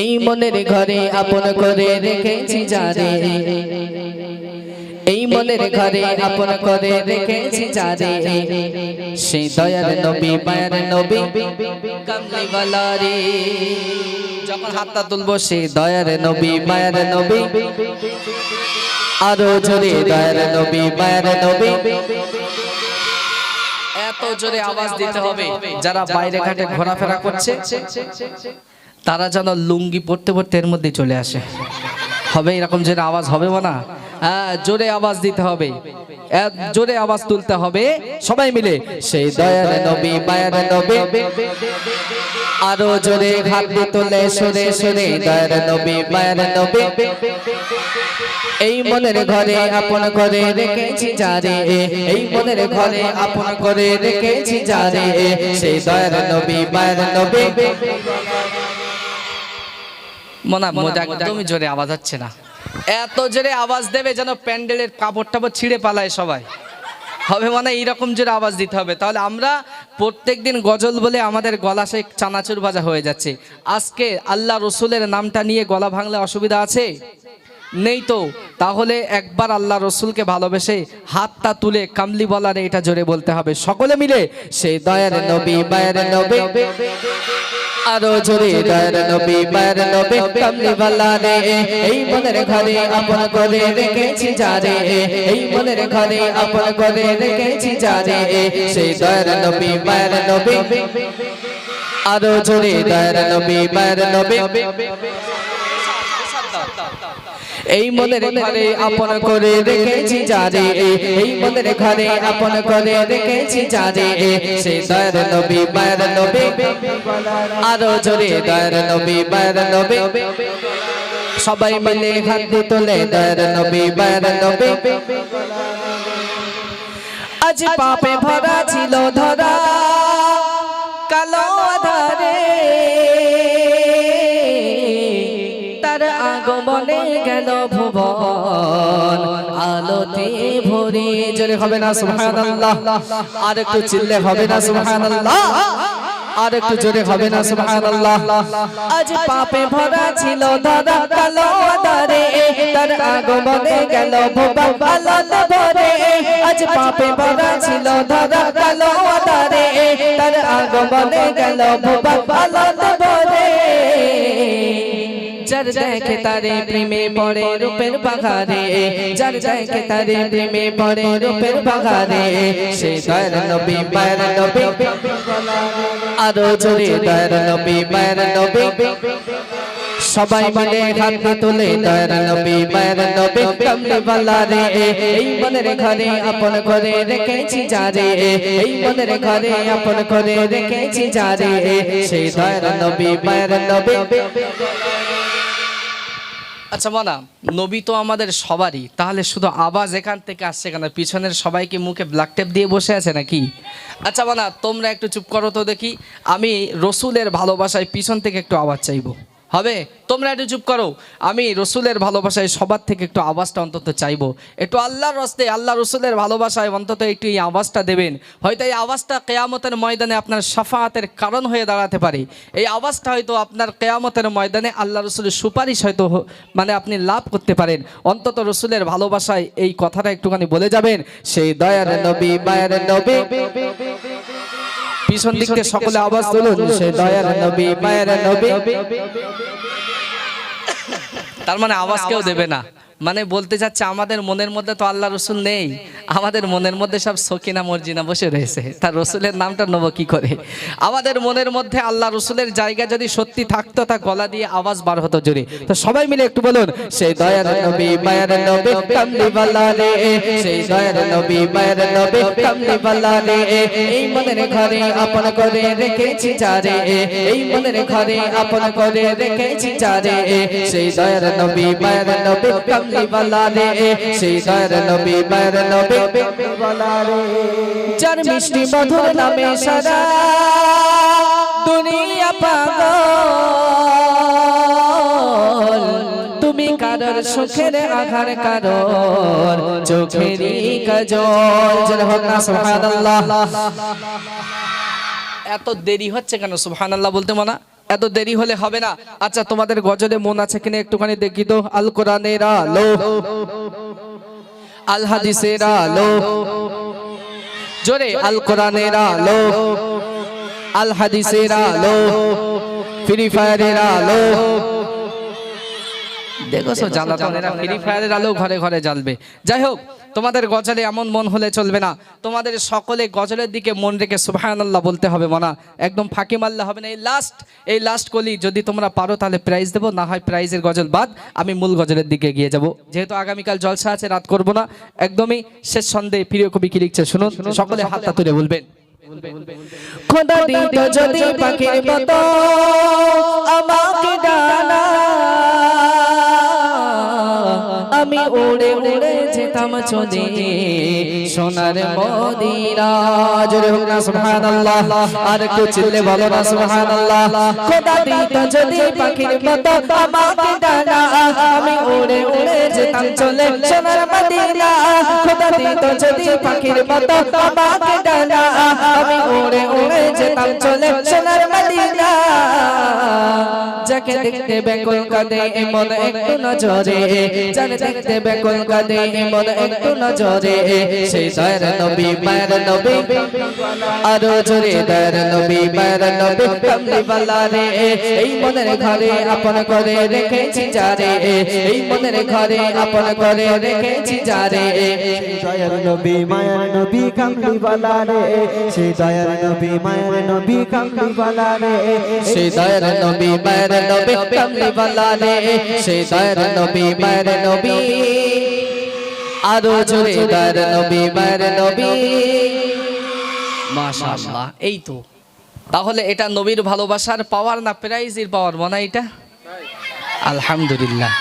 এই মনের ঘরে আপন করে রেখেছি যারে এই মনের ঘরে আপন করে রেখেছি যারে সেই দয়ার নবী মায়ের নবী কামলিওয়ালা রে। যখন হাতটা তুলবো সেই দয়ার নবী মায়ের নবী। আরও জোরে দয়ার নবী মায়ের নবী। এত জোরে আওয়াজ দিতে হবে যারা বাইরে ঘাটে ঘোরাফেরা করছে। তারা যেন লুঙ্গি পড়তে পড়তে এর মধ্যে চলে আসে। হবে এরকম যেন আওয়াজ হবে না হ্যাঁ জোরে আওয়াজ দিতে হবে। জোরে আওয়াজ তুলতে হবে। সবাই মিলে সেই দয়ার নবী, মায়ের নবী। আরও জোরে হাত তোলে, সরে সরে। দয়ার নবী, মায়ের নবী। এই মনের ঘরে আপন করে রেখেছি যারে। এই মনের ঘরে আপন করে রেখেছি যারে। সেই দয়ার নবী, মায়ের নবী। মনা মজা একদমই জোরে আওয়াজ হচ্ছে না। এত জোরে আওয়াজ দেবে যেন প্যান্ডেলের কাপড় টাপড় ছিঁড়ে পালায় সবাই। হবে মানে এইরকম জোরে আওয়াজ দিতে হবে। তাহলে আমরা প্রত্যেক দিন গজল বলে আমাদের গলা সে চানাচুর ভাজা হয়ে যাচ্ছে। আজকে আল্লাহ রসুলের নামটা নিয়ে গলা ভাঙলে অসুবিধা আছে? নেই তো? তাহলে একবার আল্লাহ রসুলকে ভালোবেসে হাতটা তুলে কামলি বলার এটা জোরে বলতে হবে। সকলে মিলে? সেই দয়ার নবী, মায়ের নবী। আরও জোরে, দয়ার নবী, মায়ের নবী, কামলি বলা রে এই মনের ঘরে আপন করে রেখেছি যারে। এই মনের ঘরে আপন করে রেখেছি যারে। সেই দয়ার নবী, মায়ের নবী। আরও জোরে, দয়ার নবী, মায়ের নবী। এই মনের ঘরে আপন করে রেখেছি যারে এই মনের ঘরে আপন করে রেখেছি যারে সেই দয়ার নবী মায়ের নবী। আরও জোরে দয়ার নবী মায়ের নবী। সবাই মিলে হাত দিয়ে তোলে দয়ার নবী মায়ের নবী। আজ পাপে ভরা ছিল ধরা। কালো আধারে আগমনে গেল ভুবন। আলোতে ভরে জোরে হবে না সুবহানাল্লাহ। আর একটু চিল্লে হবে না সুবহানাল্লাহ। আর একটু জোরে হবে না সুবহানাল্লাহ। আজ পাপে ভরা ছিল দাদা কালো আধারে তার আগমনে গেল ভুবন আলোতে ভরে। আজ পাপে ভরা ছিল দাদা কালো আধারে তার আগমনে গেল ভুবন আলোতে ভরে। যার দেখে তারে প্রেমে পড়ে রূপের বাঘারে যার দেখে তারে প্রেমে পড়ে রূপের বাঘারে সে দয়ার নবী মায়ের নবী। আরও জোরে দয়ার নবী মায়ের নবী। সবাই মিলে হাত তোলে দয়ার নবী মায়ের নবী। কমলে বালা রে এই মনের ঘরে আপন করে রেখেছি যারে এই মনের ঘরে আপন করে রেখেছি যারে সেই দয়ার নবী মায়ের নবী। আচ্ছা মানা, নবী তো আমাদের সবারই। তাহলে শুধু আওয়াজ এখান থেকে আসছে কেন? পিছনের সবাইকে মুখে ব্ল্যাক টেপ দিয়ে বসে আছে নাকি? আচ্ছা মানা, তোমরা একটু চুপ করো তো দেখি। আমি রসুলের ভালোবাসায় পিছন থেকে একটু আওয়াজ চাইব। হবে, তোমরা একটু চুপ করো। আমি রসুলের ভালোবাসায় সবার থেকে একটু আওয়াজটা অন্তত চাইব। একটু আল্লাহর রস্তে আল্লাহ রসুলের ভালোবাসায় অন্তত একটু এই আওয়াজটা দেবেন। হয়তো এই আওয়াজটা কেয়ামতের ময়দানে আপনার সাফাহাতের কারণ হয়ে দাঁড়াতে পারে। এই আওয়াজটা হয়তো আপনার কেয়ামতের ময়দানে আল্লাহ রসুলের সুপারিশ হয়তো মানে আপনি লাভ করতে পারেন। অন্তত রসুলের ভালোবাসায় এই কথাটা একটুখানি বলে যাবেন। সেই দয়ার নবী, মায়ের নবী। পিছন দিক থেকে সকলে আওয়াজ তুলুন। সে দয়ার নবী মায়ের নবী। তার মানে আওয়াজ কেউ দেবে না। মানে বলতে চাচ্ছে আমাদের মনের মধ্যে তো আল্লাহ রসুল নেই। আমাদের মনের মধ্যে সব সকিনা মর্জিনা বসে রয়েছে। তার রসুলের নামটা নেব কি করে? আমাদের মনের মধ্যে আল্লাহ রসুলের জায়গা যদি সত্যি থাকতো, তা গলা দিয়ে আওয়াজ বার হতো জোরে। তো সবাই মিলে একটু বলুন, সেই দয়ার নবী, মায়ের নবী, কামলি বালা সেই দয়ার নবী, মায়ের নবী, কামলি বালা এই মনের ঘরে আপন করে রেখেছি যারে এই মনের ঘরে আপন করে রেখেছি যারে সেই দয়ার নবী, মায়ের নবী, কামলি তুমি কারোর সুখের আঘার কারোর এত দেরি হচ্ছে কেন? সুবহানাল্লাহ বলতে মানা? এত দেরি হলে হবে না। আচ্ছা তোমাদের গজলে মন আছে কিনা একটুখানি দেখি তো আল কোরআনের আলো, আল হাদিসের আলো। জোরে, আল কোরআনের আলো, আল হাদিসের আলো, ফ্রি ফায়ারের আলো। দেখো জ্বালাতনেরা ফ্রি ফায়ারের আলো ঘরে ঘরে জ্বালবে। যাই হোক তোমাদের গজলে এমন মন হলে চলবে না। তোমাদের সকলে গজলের দিকে মন রেখে সুবহানাল্লাহ বলতে হবে মনা। একদম ফাঁকি মারলে হবে না। এই লাস্ট এই লাস্ট কলি যদি তোমরা পারো তাহলে প্রাইজ দেবো না হয় প্রাইজের গজল বাদ আমি মূল গজলের দিকে গিয়ে যাব। যেহেতু আগামীকাল জলসা আছে রাত করব না। একদমই শেষ সন্দেহে প্রিয় কবি কি লিখছে শুনুন। সকলে হাতটা তুলে বলবেন। খোদা দিত যদি পাখির মতো যেতাম চলে সোনার মদিনা। জোরে হোক না সুবহানাল্লাহ। আর একটু চিল্লে বলো না সুবহানাল্লাহ। খোদা দিত যদি পাখির মতো আমাকে ডানা। আমি উড়ে উড়ে যেতাম চলে সোনার মদিনা। খোদা দিত যদি পাখির মতো আমাকে ডানা। আমি উড়ে উড়ে যেতাম চলে যাকে দেখতে বেকুল কাঁদে এমন একটু নজরে। যাকে দেখতে বেকুল কাঁদে এমন একটু নজরে। সেই দয়ার নবী, মায়ের নবী। আরও জোরে দয়ার নবী, মায়ের নবী কামলি বালা রে। এই মনের ঘরে আপন করে রেখেছি যারে এই মনের ঘরে আপন করে রেখেছি যারে দয়ার নবী, মায়ার নবী কামলি বালা রে। সেই দয়ার নবী, মায়ার নবী কামলি বালা রে। সেই দয়ার নবী, মায়ের নবী রে দয়ার নবী মায়ের নবী। আরও জোরে দয়ার নবী মায়ের নবী। মাশাআল্লাহ এই তো। তাহলে এটা নবীর ভালোবাসার পাওয়ার না প্রাইজের পাওয়ার মনে হয় এটা? আলহামদুলিল্লাহ।